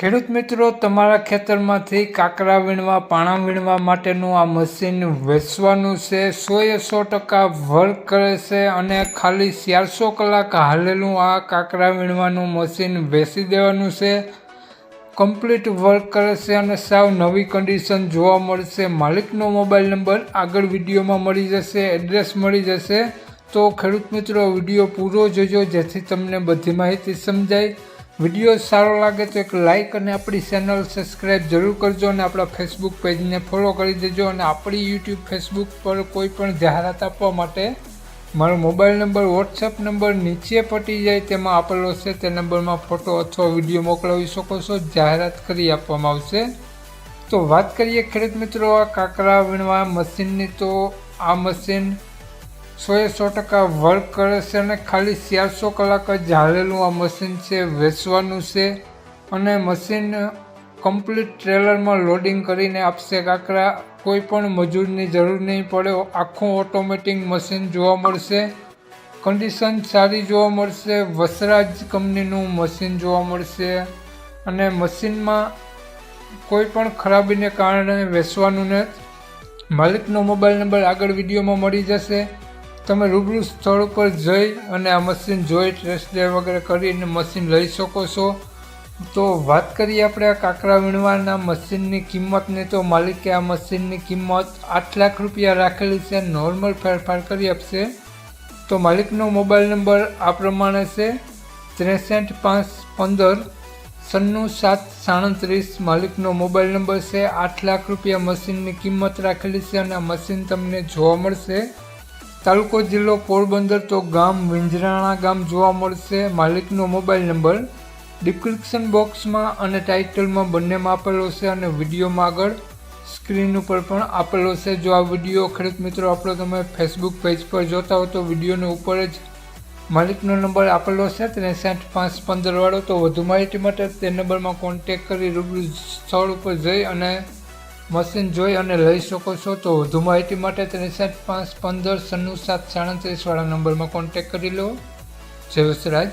ખેડૂત મિત્રો, તમારા ખેતરમાંથી કાકરા વીણવા, પાણા વીણવા માટેનું આ મશીન વેચવાનું છે. સો એ સો ટકા વર્ક કરે છે અને ખાલી ચારસો કલાક હાલેલું આ કાકરા વીણવાનું મશીન વેચી દેવાનું છે. કમ્પ્લીટ વર્ક કરે છે અને સાવ નવી કન્ડિશન જોવા મળશે. માલિકનો મોબાઈલ નંબર આગળ વિડીયોમાં મળી જશે, એડ્રેસ મળી જશે. તો ખેડૂત મિત્રો, વીડિયો પૂરો જોજો જેથી તમને બધી માહિતી સમજાય. વીડિયો સારો લાગે તો એક લાઇક અને આપણી ચેનલ સબસ્ક્રાઈબ જરૂર કરજો અને આપણા ફેસબુક પેજને ફોલો કરી દેજો અને આપણી યુટ્યુબ ફેસબુક પર કોઈ પણ જાહેરાત આપવા માટે મારો મોબાઈલ નંબર વોટ્સએપ નંબર નીચે પટી જાય તેમાં આપેલો છે. તે નંબરમાં ફોટો અથવા વીડિયો મોકલાવી શકો છો. જાહેરાત કરી આપવામાં આવશે. તો વાત કરીએ ખેડૂત મિત્રો, આ કાંકરા વીણવા મશીનની તો આ મશીન સો એ સો ટકા વર્ક કરે છે અને ખાલી ચારસો કલાક જ હાલેલું આ મશીન છે, વેચવાનું છે અને મશીન કમ્પ્લીટ ટ્રેલરમાં લોડિંગ કરીને આપશે. કાંકરા, કોઈ પણ મજૂરની જરૂર નહીં પડે. આખું ઓટોમેટિક મશીન જોવા મળશે. કન્ડિશન સારી જોવા મળશે. વસરાજ કંપનીનું મશીન જોવા મળશે. અને મશીનમાં કોઈ પણ ખરાબીને કારણે વેચવાનું ને માલિકનો મોબાઈલ નંબર આગળ વિડીયોમાં મળી જશે. તમે રૂબરૂ સ્થળ ઉપર જઈ અને આ મશીન જોઈ ટેસ્ટ ડ્રાઈવ વગેરે કરીને મશીન લઈ શકો છો. તો વાત કરીએ આપણે આ કાંકરા વીણવાના મશીનની કિંમતની. તો માલિકે આ મશીનની કિંમત આઠ લાખ રૂપિયા રાખેલી છે. નોર્મલ ફેરફાર કરી આપશે. તો માલિકનો મોબાઈલ નંબર આ પ્રમાણે છે. ત્રેસઠ પાંચ પંદર સન્નું સાત સાડત્રીસ. માલિકનો મોબાઈલ નંબર છે. આઠ લાખ રૂપિયા મશીનની કિંમત રાખેલી છે અને આ મશીન તમને જોવા મળશે. તાલુકો જિલ્લો પોરબંદર તો ગામ વિંજરાણા ગામ જોવા મળશે. માલિકનો મોબાઈલ નંબર ડિસ્ક્રિપ્શન બોક્સમાં અને ટાઇટલમાં બંનેમાં આપેલો છે અને વિડીયોમાં આગળ સ્ક્રીન ઉપર પણ આપેલો છે. જો આ વીડિયો ખેડૂત મિત્રો આપણો તમે ફેસબુક પેજ પર જોતા હો તો વિડીયોની ઉપર જ માલિકનો નંબર આપેલો છે ત્રેસઠ પાંચ પંદરવાળો તો વધુ માહિતી માટે તે નંબરમાં કોન્ટેક કરી રૂબરૂ સ્થળ ઉપર જઈ અને મશીન જોઈ અને લઈ શકો છો તો વધુ માહિતી માટે ત્રેસઠ પાંચ પંદર સન્નું સાત સાડત્રીસવાળા નંબરમાં કોન્ટેક કરી લો. જય વસરાજ.